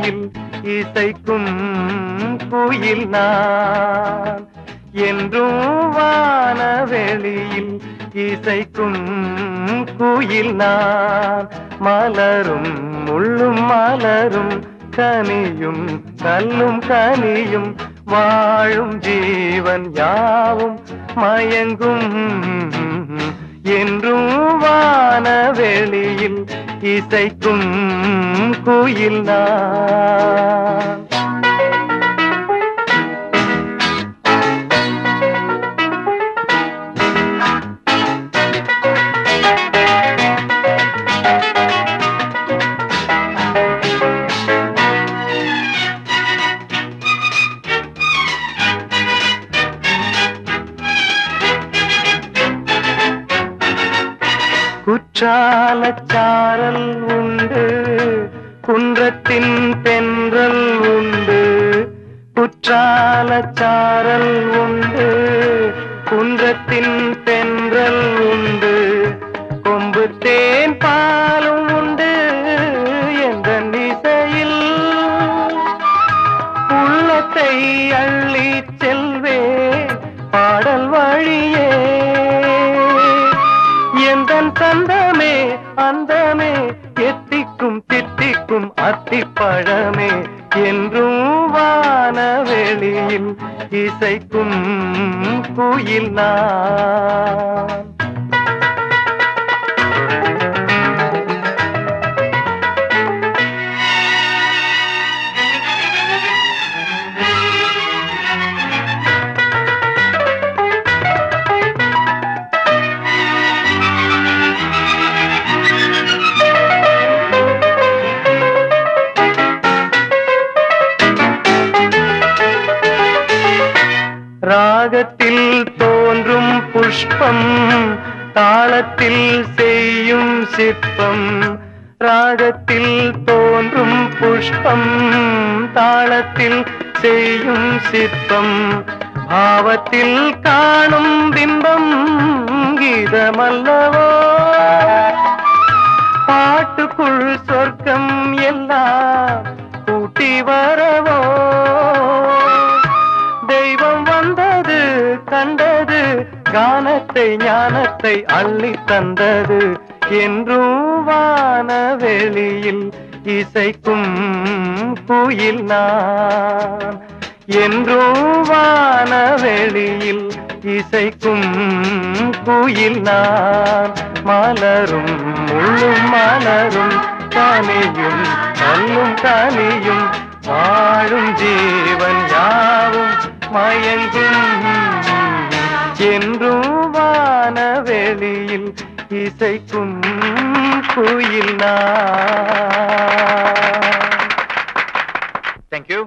வானவெளியில் இசைக்கும் குயில் நான். என்றும் வானவெளியில் இசைக்கும் குயில் நான். மலரும் முள்ளும் மலரும் கனியும் கல்லும் கனியும் வாழும் ஜீவன் யாவும் மயங்கும் இசைக்கும் குயில் குற்றாலச்சாரல் உண்டு குன்றத்தின் தென்றல் உண்டு. குற்றாலச்சாரல் உண்டு குன்றத்தின் தென்றல் உண்டு. கொம்பு தேன் பாலும் உண்டு என்ற இசையில் உள்ளத்தை அள்ளி செல்வே பாடல் வழியே எந்தன் தந்தமே அந்தமே எத்திக்கும் தித்திக்கும் அத்திப்பழமே என்றும் வானவெளியில் இசைக்கும் குயில் நான். ராகத்தில் தோன்றும் புஷ்பம் தாளத்தில் செய்யும் சிற்பம். ராகத்தில் தோன்றும் புஷ்பம் தாளத்தில் செய்யும் சிற்பம். பாவத்தில் காணும் பிம்பம் கீதமல்லவோ? கானத்தை ஞானத்தை அள்ளி தந்தது. என்றும் வானவெளியில் இசைக்கும் குயில் நான். என்றும் வானவெளியில் இசைக்கும் குயில் நான். மலரும் முள்ளும் மலரும் தானியும் கல்லும் தானியும் வாழும் ஜீவன் யாவும் மயங்கும் இசையில் இசைக்கும் குயில் நான். தேங்க்யூ